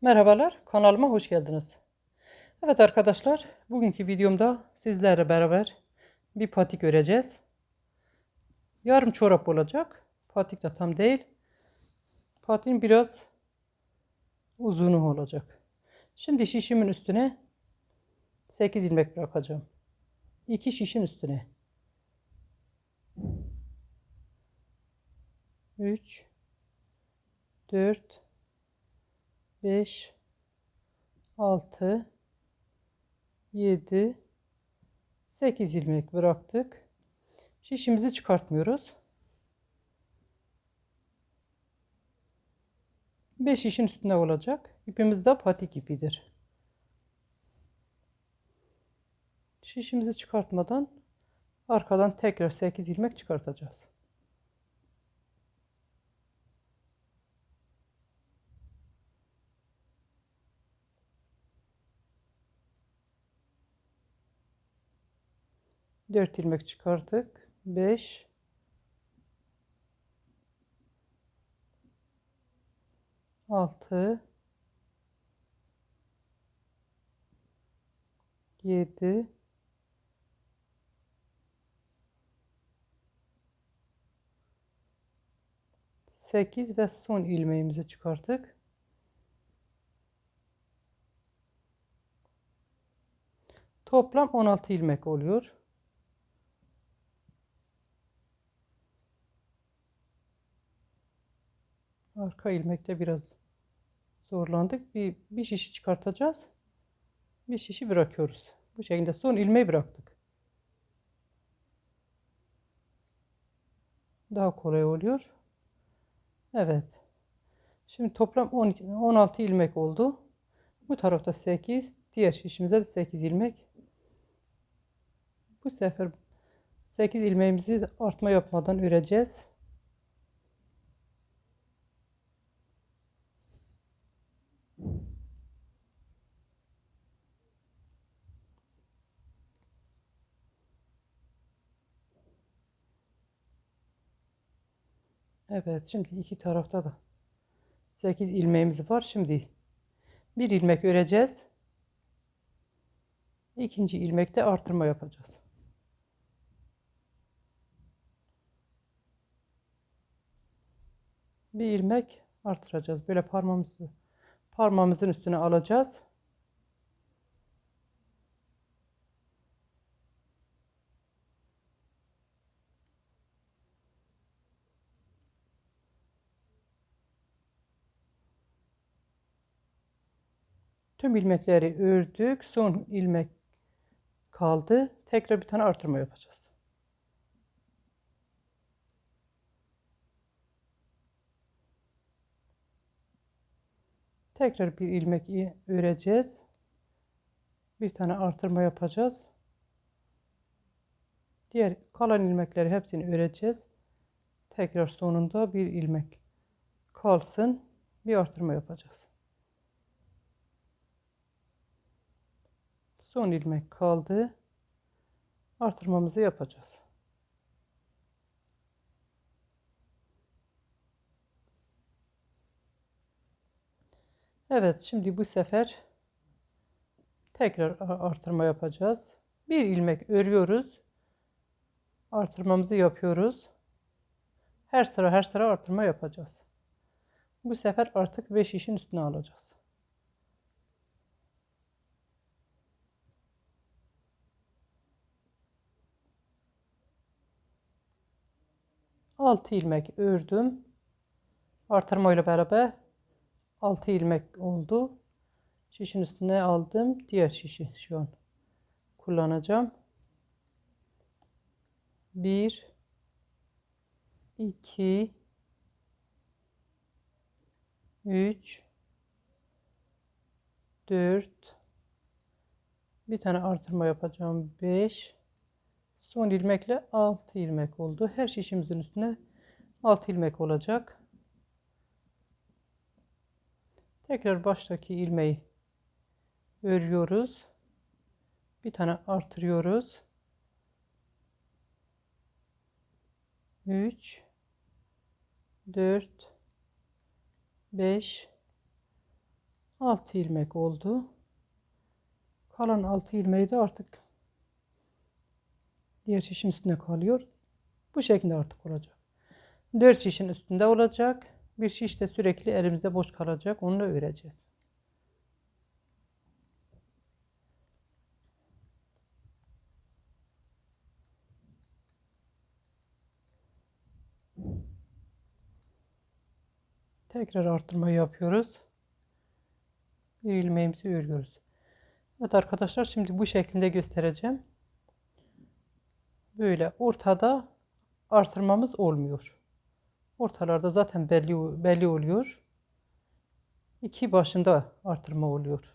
Merhabalar, kanalıma hoş geldiniz. Evet arkadaşlar, bugünkü videomda sizlerle beraber bir patik öreceğiz. Yarım çorap olacak. Patik de tam değil. Patiğin biraz uzunu olacak. Şimdi şişimin üstüne 8 ilmek bırakacağım. 2 şişin üstüne. 3 4 5 6 7 8 ilmek bıraktık. Şişimizi çıkartmıyoruz. 5 işin üstünde olacak. İpimiz de patik ipidir. Şişimizi çıkartmadan arkadan tekrar 8 ilmek çıkartacağız. Dört ilmek çıkarttık. Beş. Altı. Yedi. Sekiz ve son ilmeğimizi çıkarttık. Toplam 16 ilmek oluyor. Arka ilmekte biraz zorlandık. Bir, bir şişi çıkartacağız. Bir şişi bırakıyoruz. Bu şekilde son ilmeği bıraktık. Daha kolay oluyor. Evet. Şimdi toplam 12, 16 ilmek oldu. Bu tarafta 8. Diğer şişimize de 8 ilmek. Bu sefer 8 ilmeğimizi artma yapmadan öreceğiz. Evet şimdi iki tarafta da 8 ilmeğimiz var. Şimdi bir ilmek öreceğiz. İkinci ilmekte artırma yapacağız. Bir ilmek artıracağız. Böyle parmağımızı parmağımızın üstüne alacağız. Tüm ilmekleri ördük. Son ilmek kaldı. Tekrar bir tane artırma yapacağız. Tekrar bir ilmek öreceğiz. Bir tane artırma yapacağız. Diğer kalan ilmekleri hepsini öreceğiz. Tekrar sonunda bir ilmek kalsın. Bir artırma yapacağız. Son ilmek kaldı. Artırmamızı yapacağız. Evet şimdi bu sefer tekrar artırma yapacağız. Bir ilmek örüyoruz. Artırmamızı yapıyoruz. Her sıra her sıra artırma yapacağız. Bu sefer artık 5 işin üstüne alacağız. Altı ilmek ördüm. Artırma ile beraber 6 ilmek oldu. Şişin üstüne aldım. Diğer şişi şu an kullanacağım. 1 2 3 4 bir tane artırma yapacağım 5 son ilmekle 6 ilmek oldu her şişimizin üstüne 6 ilmek olacak Tekrar baştaki ilmeği örüyoruz. Bir tane artırıyoruz. 3 4 5 6 ilmek oldu. Kalan 6 ilmeği de artık diğer şişin üstüne kalıyor. Bu şekilde artık olacak. 4 şişin üstünde olacak. Bir şiş de sürekli elimizde boş kalacak. Onu da öreceğiz. Tekrar arttırma yapıyoruz. Bir ilmeğimizi örüyoruz. Evet arkadaşlar şimdi bu şekilde göstereceğim. Böyle ortada artırmamız olmuyor. Ortalarda zaten belli belli oluyor. İki başında artırma oluyor.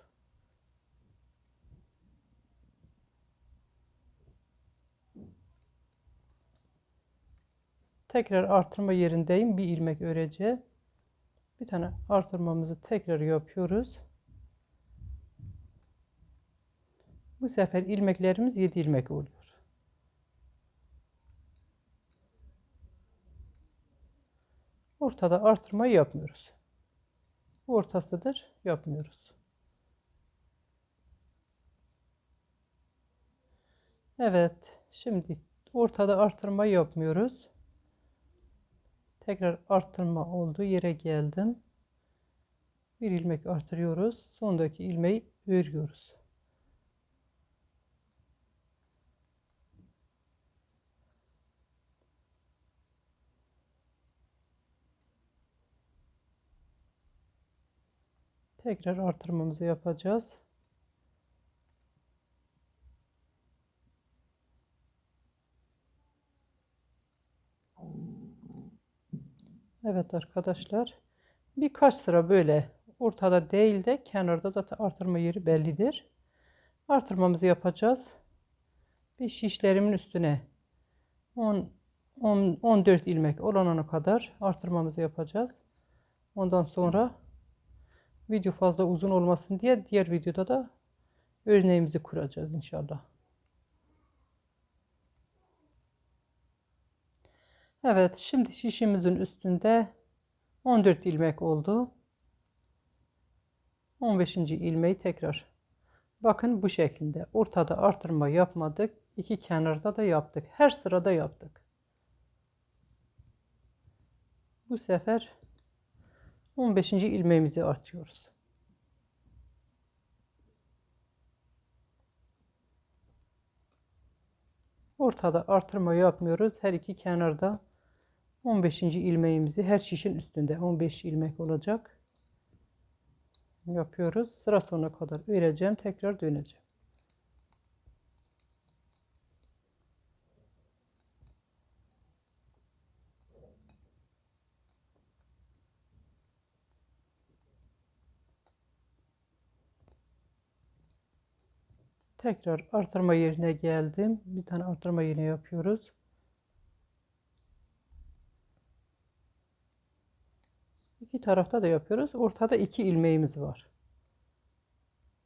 Tekrar artırma yerindeyim. Bir ilmek öreceğim. Bir tane artırmamızı tekrar yapıyoruz. Bu sefer ilmeklerimiz 7 ilmek oluyor. Ortada artırma yapmıyoruz. Ortasıdır. Yapmıyoruz. Evet. Şimdi ortada artırma yapmıyoruz. Tekrar arttırma olduğu yere geldim. Bir ilmek artırıyoruz. Sondaki ilmeği örüyoruz. Tekrar artırmamızı yapacağız. Evet arkadaşlar. Birkaç sıra böyle ortada değil de kenarda zaten artırma yeri bellidir. Artırmamızı yapacağız. Bir şişlerimin üstüne 10, 10 14 ilmek olana kadar artırmamızı yapacağız. Ondan sonra video fazla uzun olmasın diye diğer videoda da örneğimizi kuracağız inşallah. Evet şimdi şişimizin üstünde 14 ilmek oldu. 15. ilmeği tekrar. Bakın bu şekilde. Ortada artırma yapmadık. İki kenarda da yaptık. Her sırada yaptık. Bu sefer 15. ilmeğimizi artıyoruz. Ortada artırma yapmıyoruz. Her iki kenarda 15. ilmeğimizi her şişin üstünde 15 ilmek olacak. Yapıyoruz. Sıra sonuna kadar öreceğim. Tekrar döneceğim. Tekrar artırma yerine geldim. Bir tane artırma yine yapıyoruz. İki tarafta da yapıyoruz. Ortada iki ilmeğimiz var.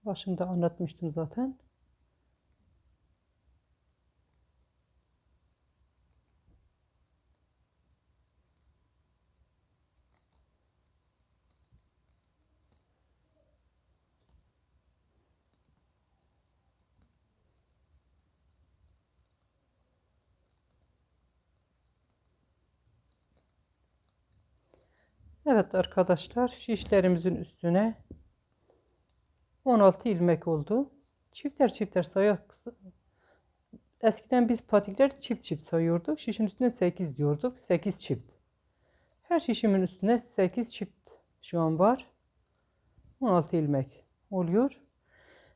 Başında anlatmıştım zaten. Evet arkadaşlar şişlerimizin üstüne 16 ilmek oldu. Çifter çifter sayak. Eskiden biz patikler çift çift sayıyorduk. Şişin üstüne 8 diyorduk. 8 çift. Her şişimin üstüne 8 çift şu an var. 16 ilmek oluyor.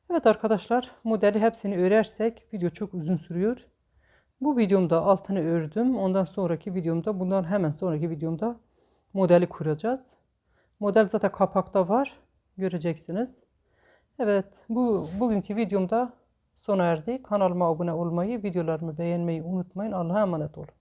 Evet arkadaşlar modeli hepsini örersek video çok uzun sürüyor. Bu videomda altını ördüm. Ondan sonraki videomda bundan hemen sonraki videomda modeli kuracağız. Model zaten kapakta var. Göreceksiniz. Evet bu bugünkü videomda sona erdi. Kanalıma abone olmayı, videolarımı beğenmeyi unutmayın. Allah'a emanet olun.